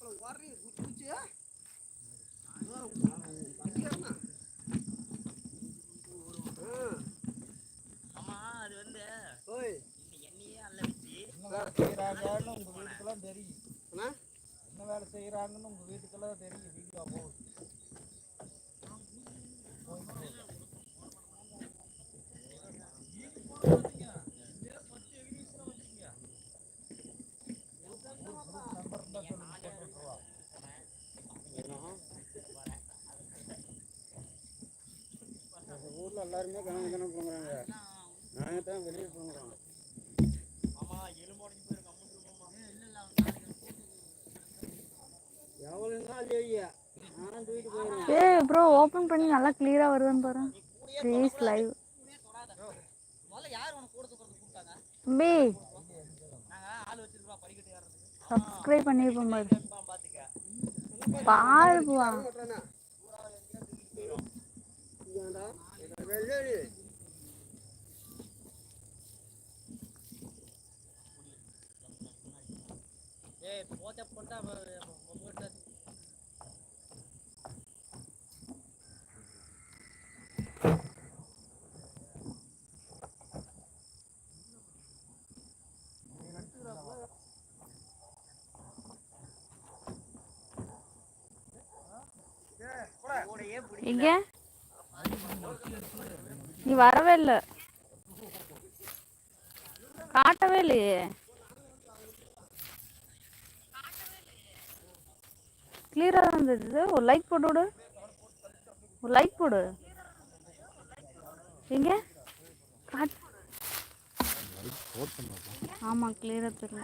అప్పుడు వర్రి గుచ్చి గుచ్చి அம்மா அது வந்து ஓய். என்னையே அல்ல வச்சு. என்ன செய்யறாங்கன்னு உங்க வீட்டுக்கெல்லாம் தெரியும். என்ன? வேலை செய்யறாங்கன்னு உங்க வீட்டுக்கெல்லாம் தெரியும். வீடியோ போகுது எல்லாருமே கணக்கு கணக்கு பண்ணுறாங்க நாங்கள் தான் வெளியே பண்ணுறோம் எவ்வளோ நாள் ஐயா நான் தூக்கிட்டு போயிடுவேன் ஏய் ப்ரோ ஓப்பன் பண்ணி நல்லா கிளியரா வருதுன்னு பாரு. ப்ளீஸ் லைவ் தம்பி சப்ஸ்கிரைப் பண்ணிருப்போம் பாரு. பாருப்பா. இங்கேடா வெள்ளரி ஏய் போச்ச போட்டா எங்க? நீ வரவே இல்லை. காட்டவே இல்லையே. கிளியரா தான் இருந்தது ஒரு லைக் போட்டு விடு. ஒரு லைக் போடு. எங்க? காட். ஆமா கிளியரா தெரியல.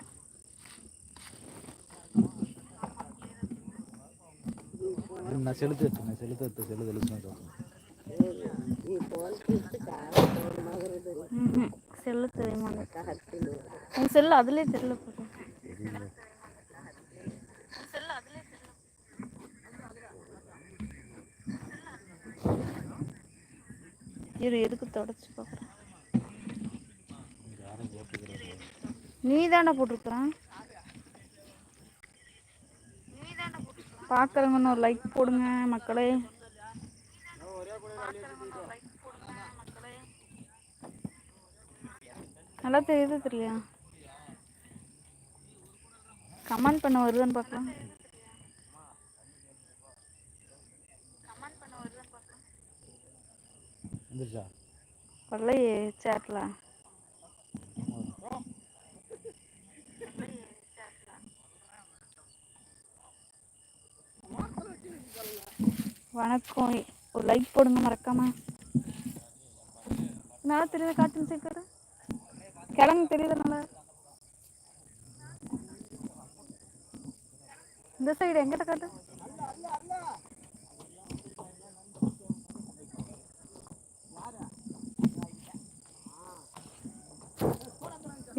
நான் செலுத்து எடுத்து செலுத்து செலுத்து எழுத்து செல்லு தெரியுமா உன் செல்லு அதுலயே தெரியல இரு எதுக்கு தொடச்சு பார்க்குறேன் நீ தானே போட்டிருக்கிறான் பார்க்குறவங்க ஒரு லைக் போடுங்க மக்களே. நல்லா தெரியுது தெரியலையா கமெண்ட் பண்ண வருதுன்னு பார்க்கலாம். வரலையே சேட்டில் வணக்கம். ஒரு லைக் போடுங்க மறக்காம. நல்லா தெரியுது காட்டுன்னு சேர்க்காரு கிழங்கு தெரியுது நல்லா இந்த சைடு எங்கிட்ட காட்டு.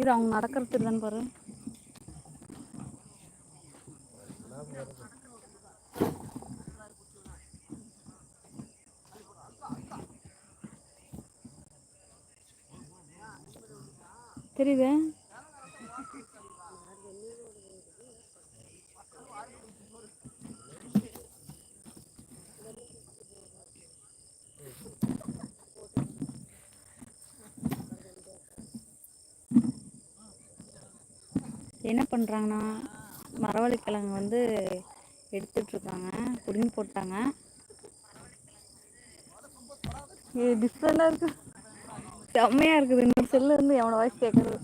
இது அவங்க நடக்கிறது இல்லைன்னு பாரு. தெரியுது. என்ன பண்ணுறாங்கன்னா மரவள்ளிக்கிழங்கு வந்து எடுத்துட்ருக்காங்க. புடிங்கி போட்டாங்க. ஏ டிஃப்ரெண்டாக இருக்கு. செம்மையாக இருக்குது. இன்னொரு செல்லு இருந்து எவனோ வாய்ஸ் கேட்குறது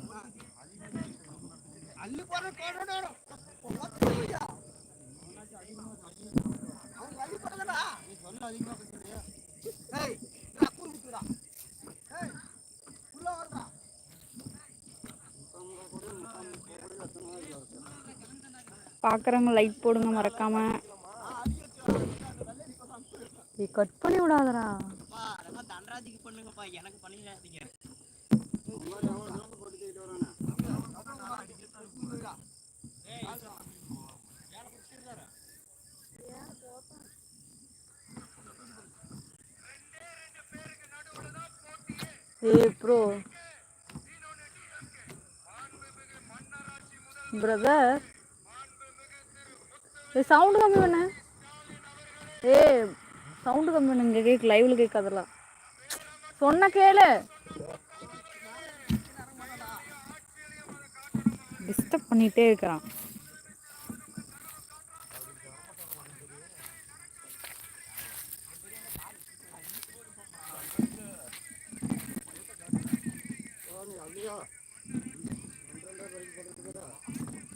பார்க்குறவங்க லைக் போடுங்க மறக்காம. நீ கட் பண்ணி விடாதடா. பண்ணுங்கப்பா. எனக்கு பண்ணிடாதீங்க. ஏய் ப்ரோ பிரதர் ஏ சவுண்டு கம்மி பண்ணு. ஏய் சவுண்டு கம்மி பண்ணு இங்கே கேட்க லைவில் கேட்காதெல்லாம் சொன்ன கேளு. டிஸ்டர்ப் பண்ணிகிட்டே இருக்கிறான்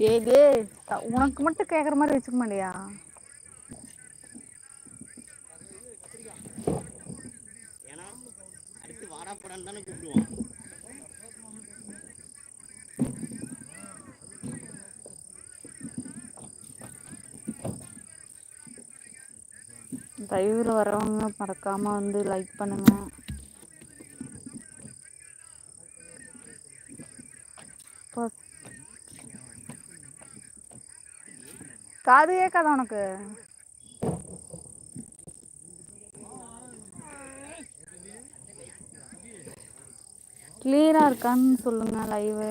ஏய் டே உனக்கு மட்டும் கேட்குற மாதிரி வச்சுக்க மாட்டியா ஏன்னா வரவங்க மறக்காம வந்து லைக் பண்ணுங்க. காது கேட்காத உனக்கு? கிளியரா இருக்கான்னு சொல்லுங்கள் லைவு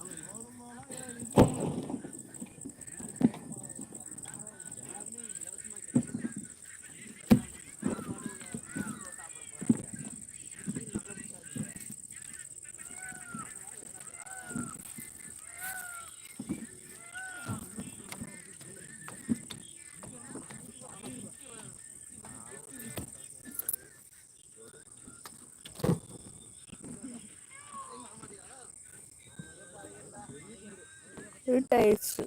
இருட் ஆயிடுச்சு.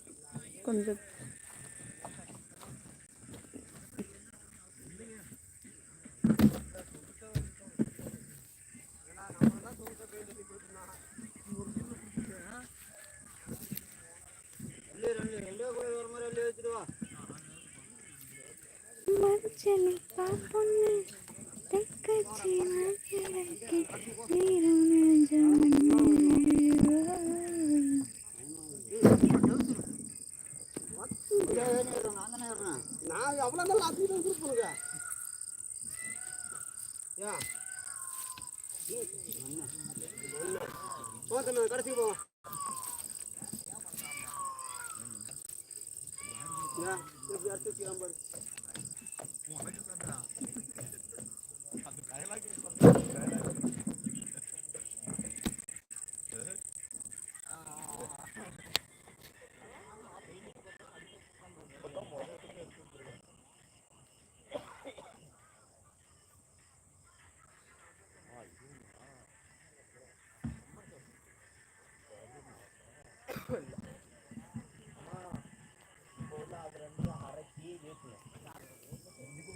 கொஞ்சம். ரெண்டோ கூட தெக்கச்சி நீரும் நெஞ்சமண்ணு. நான் அவ்வளோ நாள் அதிகம் கொடுப்பணுங்க ஏன் போ தம்பி கடைசி போ ஏன் திருப்பி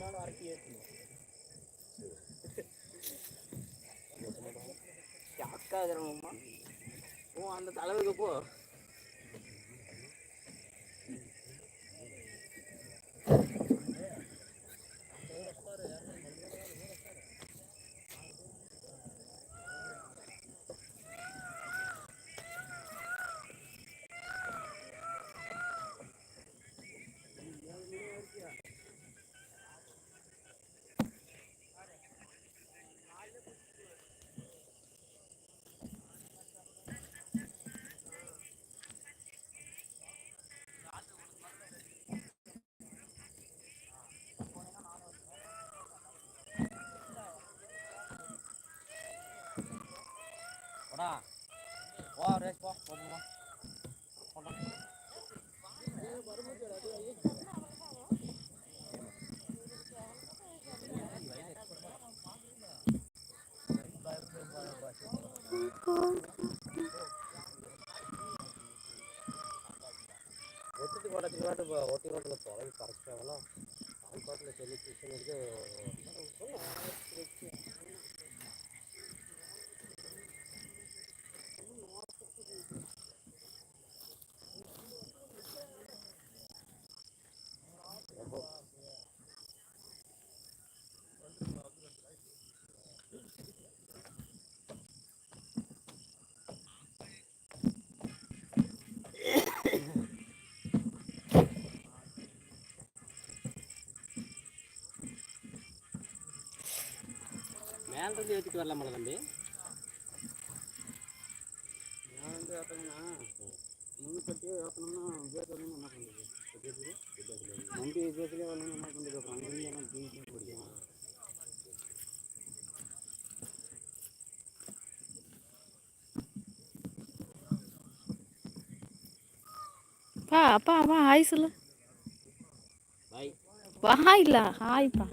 நானும் வச்சுக்கலாம் ஏற்றுவோம் அக்கா இருக்கிறவங்கம்மா ஓ அந்த தலைவருக்கு போ. ஒத்துட்டு போடத்துக்கு பாட்டு இப்போ ஒட்டி ரோட்டில் தொலை பறச்சாங்களா பாட்டில் சொல்லி டியூஷன் எடுத்து மேலிருந்து ஏற்றிட்டு வரலாமல தம்பி? நான் வந்து ஏற்றணும்னா பேர் வரணும் என்ன பண்ணுறது? வண்டி பேர்த்துலேயே வரணும் என்ன பண்ணுறது? அப்புறம் அங்கேருந்து என்ன தூக்கி பிடிக்கும் பா அப்பா அப்பா ஹாய் சொல்லு. பாய் ஹாய் இல்ல ஹாய்ப்பா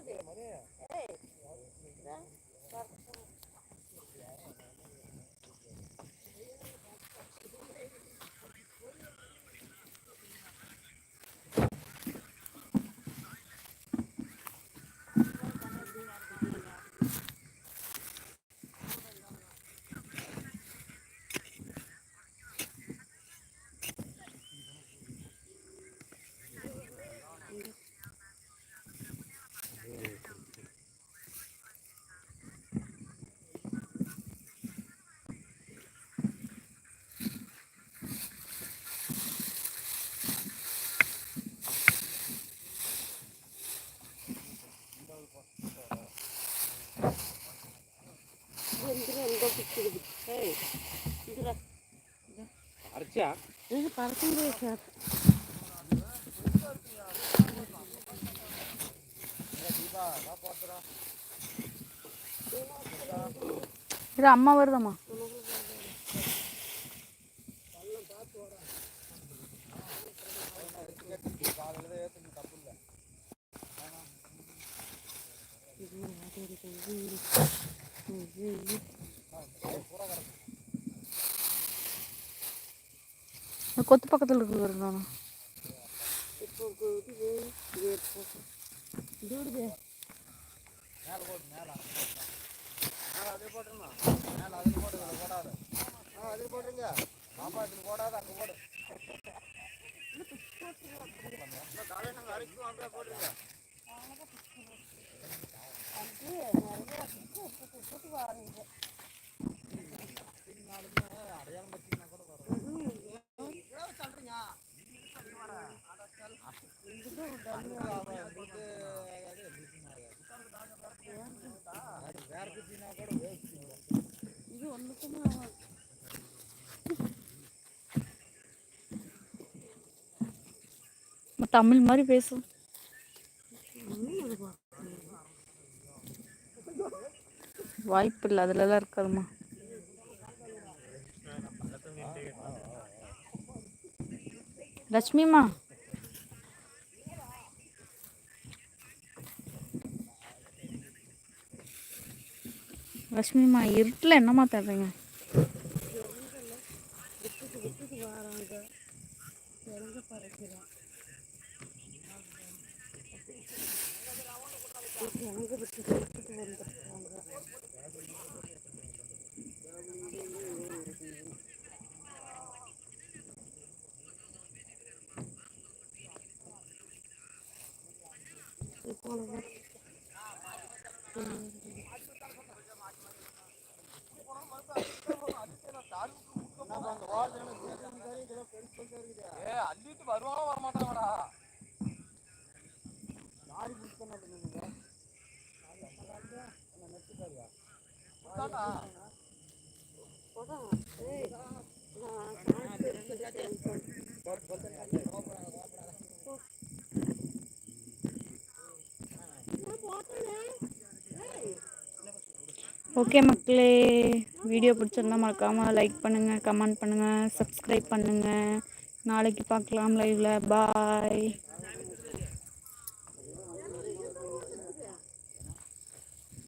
அரைச்சியா இது அம்மா வருதம்மா இந்த கொத்து பக்கத்தில் இருக்குது வருதாண்ணா மேலே அதில் போட்டுருமா இது அதில் பக்கத்தில் இருக்குது வருங்க அடையாளம் அதில் கூட வரும் போட்டுருங்க தமிழ் மாதிரி பேசும் வாய்ப்பு இல்லை அதுலலாம் இருக்காதும்மா. லட்சுமிம்மா. லட்சுமிம்மா இருட்டில் என்னம்மா தர்றீங்க ஏ ஓகே மக்களே வீடியோ பிடிச்சிருந்தா மறக்காமல் லைக் பண்ணுங்கள் கமெண்ட் பண்ணுங்கள் சப்ஸ்கிரைப் பண்ணுங்கள் நாளைக்கு பார்க்கலாம் லைவில் பாய்